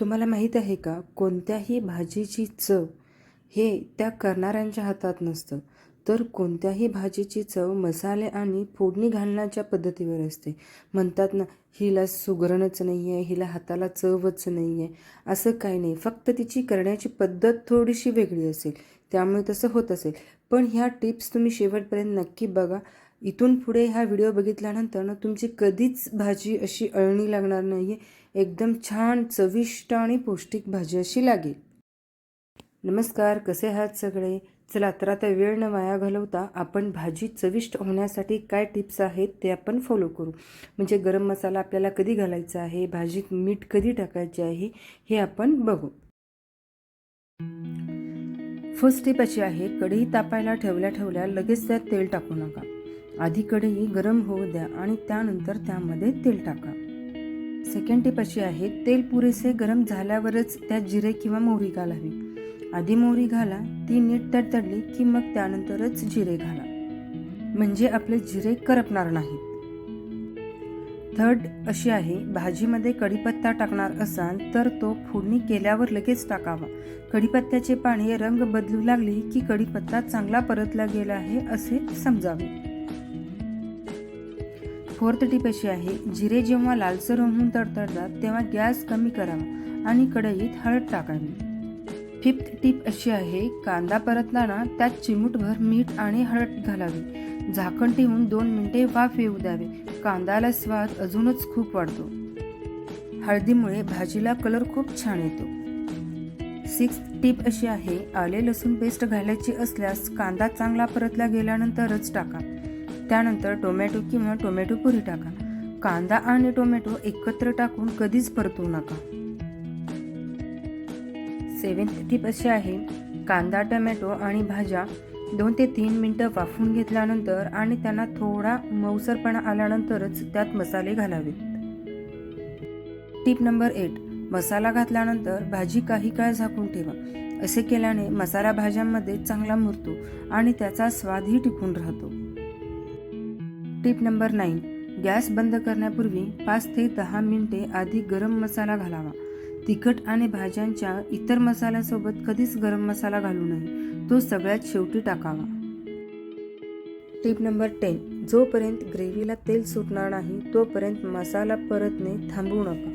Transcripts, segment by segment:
तुम्हाला माहीत आहे का? कोणत्याही भाजीची चव हे त्या करणाऱ्यांच्या हातात नसतं. तर कोणत्याही भाजीची चव मसाले आणि फोडणी घालण्याच्या पद्धतीवर असते. म्हणतात ना हिला सुगरणच नाही आहे हिला हाताला चवच नाही आहे असं काही नाही. फक्त तिची करण्याची पद्धत थोडीशी वेगळी असेल. त्यामुळे तसं होत असेल. पण ह्या टिप्स तुम्ही शेवटपर्यंत नक्की बघा. इथून पुढे हा व्हिडिओ बघितल्यानंतर ना तुमची कधीच भाजी अशी अळणी लागणार नाही आहे एकदम छान चविष्ट आणि पौष्टिक भाजी अशी लागेल. नमस्कार कसे आहात सगळे? चला तर आता वेळ न वाया घालवता आपण भाजी चविष्ट होण्यासाठी काय टिप्स आहेत ते आपण फॉलो करू. म्हणजे गरम मसाला आपल्याला कधी घालायचा आहे? भाजीत मीठ कधी टाकायचे आहे? हे आपण बघू. फर्स्ट टिप अशी आहे कढई तापायला ठेवल्या ठेवल्या लगेच त्यात तेल टाकू नका. आधी कढई गरम होऊ द्या आणि त्यानंतर त्यामध्ये तेल टाका. सेकंड टिप अशी आहे तेल पुरेसे गरम झाल्यावरच त्यात जिरे किंवा मोहरी घालावी. आधी मोहरी घाला ती नीट तडतडली की मग त्यानंतरच जिरे घाला. म्हणजे आपले जिरे करपणार नाहीत. थर्ड अशी आहे भाजीमध्ये कढीपत्ता टाकणार असाल तर तो फोडणी केल्यावर लगेच टाकावा. कढीपत्त्याचे पाणी रंग बदलू लागली की कढीपत्ता चांगला परतला गेला आहे असे समजावे. फोर्थ टीप अशी आहे. जिरे जेव्हा लालसर होऊन तडतडतात तेव्हा गॅस कमी करावा आणि कढईत हळद टाकावी. फिफ्थ टीप अशी आहे कांदा परतताना त्यात चिमूटभर मीठ आणि हळद घालावी. झाकण ठेवून दोन मिनिटे वाफ येऊ द्यावे. कांद्याला स्वाद अजूनच खूप वाढतो. हळदीमुळे भाजीला कलर खूप छान येतो. सिक्स टीप अशी आहे आले लसूण पेस्ट घालायची असल्यास कांदा चांगला परतला गेल्यानंतरच टाका. त्यानंतर टोमॅटो किंवा टोमॅटो पुरी टाका. कांदा आणि टोमॅटो एकत्र टाकून कधीच परतवू नका. सेवन्थ टिप अशी आहे कांदा टोमॅटो आणि भाज्या दोन ते तीन मिनटं वाफून घेतल्यानंतर आणि त्यांना थोडा मऊसरपणा आल्यानंतरच त्यात मसाले घालावेत टिप नंबर एट मसाला घातल्यानंतर भाजी काही काळ झाकून ठेवा. असे केल्याने मसाला भाज्यांमध्ये चांगला मुरतो आणि त्याचा स्वादही टिकून राहतो. Tip number nine. गॅस बंद करण्यापूर्वी पाच ते दहा मिनिटे आधी गरम मसाला घालावा. तिखट आणि भाज्यांच्या इतर मसाल्यासोबत कधीच गरम मसाला घालू नये. तो सगळ्यात शेवटी टाकावा. Tip number ten. जोपर्यंत ग्रेव्हीला तेल सुटणार नाही तोपर्यंत मसाला परतणे थांबवू नका.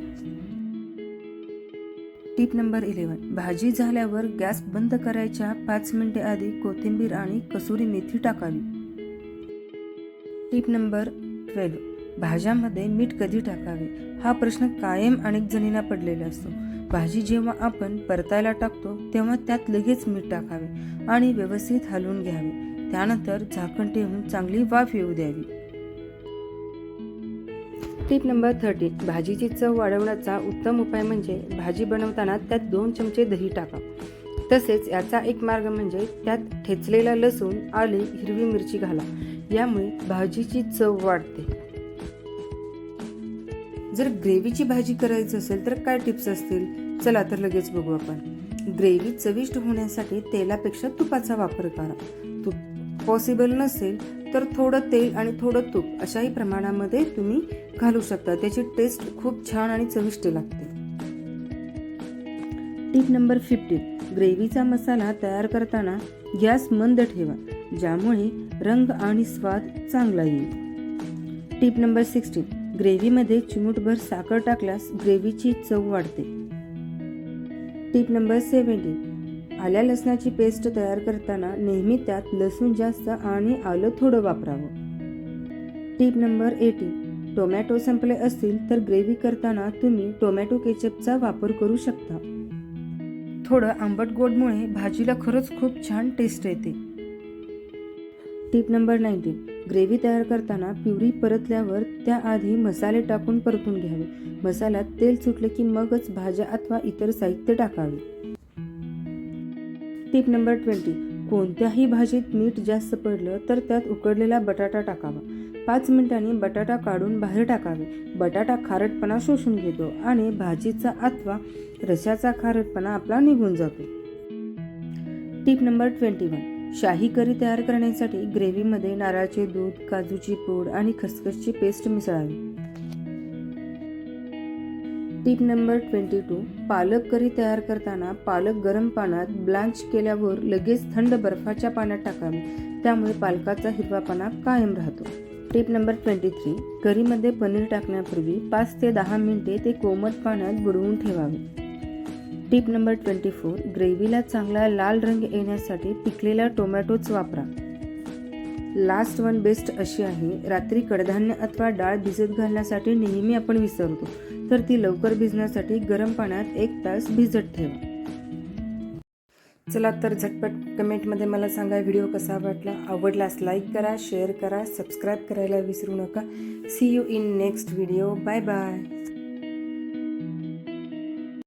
टिप नंबर इलेवन भाजी झाल्यावर गॅस बंद करायच्या पाच मिनिटे आधी कोथिंबीर आणि कसुरी मेथी टाकावी. Tip number twelve. भाज्यामध्ये मीठ कधी टाकावे? हा प्रश्न कायम अनेक जणींना पडलेला असतो. भाजी जेव्हा आपण परतायला टाकतो तेव्हा त्यात लगेच मीठ टाकावे आणि व्यवस्थित हलवून घ्यावे. त्यानंतर झाकण ठेवून चांगली वाफ येऊ द्यावी. टिप नंबर थर्टी भाजीची चव वाढवण्याचा उत्तम उपाय म्हणजे भाजी बनवताना त्यात दोन चमचे दही टाका. तसेच याचा एक मार्ग म्हणजे त्यात ठेचलेला लसूण आली हिरवी मिरची घाला. यामुळे भाजीची चव वाढते. जर ग्रेव्हीची भाजी करायची असेल तर काय टिप्स असतील? चला तर लगेच बघू आपण. ग्रेव्ही चविष्ट होण्यासाठी तेलापेक्षा तुपाचा वापर करा. तूप पॉसिबल नसेल तर थोडं तेल आणि थोडं तूप अशाही प्रमाणामध्ये तुम्ही घालू शकता. त्याची टेस्ट खूप छान आणि चविष्ट लागते. टिप नंबर फिफ्टीन ग्रेव्हीचा मसाला तयार करताना गॅस मंद ठेवा ज्यामुळे रंग आणि स्वाद चांगला येईल. टिप नंबर सिक्स्टीन ग्रेव्हीमध्ये चिमूटभर साखर टाकल्यास ग्रेव्हीची चव वाढते. टिप नंबर सेव्हन्टीन आल्या लसणाची पेस्ट तयार करताना नेहमी त्यात लसूण जास्त आणि आलं थोडं वापरावं. टिप नंबर एटीन टोमॅटो संपले असतील तर ग्रेव्ही करताना तुम्ही टोमॅटो केचपचा वापर करू शकता. थोडं आंबट गोडमुळे भाजीला खरंच खूप छान टेस्ट येते. Tip number nineteen. ग्रेव्ही तयार करताना प्युरी परतल्यावर त्याआधी मसाले टाकून परतून घ्यावे. मसाल्यात तेल सुटले की मगच भाज्या अथवा इतर साहित्य टाकावे. Tip number twenty. कोणत्याही भाजीत मीठ जास्त पडलं तर त्यात उकडलेला बटाटा टाकावा. पाच मिनिटांनी बटाटा काढून बाहेर टाकावे. बटाटा खारटपणा शोषून घेतो आणि भाजीचा अथवा रशाचा खारटपणा आपला निघून जातो. Tip number twenty one. शाही करी तयार करण्यासाठी ग्रेव्हीमध्ये नारळाचे दूध काजूची पूड आणि खसखसची पेस्ट मिसळावी. टिप नंबर ट्वेंटी टू पालक करी तयार करताना पालक गरम पाण्यात ब्लांच केल्यावर लगेच थंड बर्फाच्या पाण्यात टाकावे. त्यामुळे पालकाचा हिरवापणा कायम राहतो. टिप नंबर ट्वेंटी थ्री करीमध्ये पनीर टाकण्यापूर्वी पाच ते दहा मिनिटे ते कोमट पाण्यात बुडवून ठेवावे. टिप नंबर ट्वेंटी फोर ग्रेव्हीला चांगला लाल रंग येण्यासाठी पिकलेला टोमॅटोच वापरा. लास्ट वन बेस्ट अशी आहे रात्री कडधान्य अथवा डाळ भिजत घालण्यासाठी नेहमी आपण विसरतो तर ती लवकर भिजण्यासाठी गरम पाण्यात एक तास भिजत ठेवा. चला तर झटपट कमेंटमध्ये मला सांगा व्हिडिओ कसा वाटला? आवडल्यास लाईक करा शेअर करा सबस्क्राईब करायला विसरू नका. See you in next video bye bye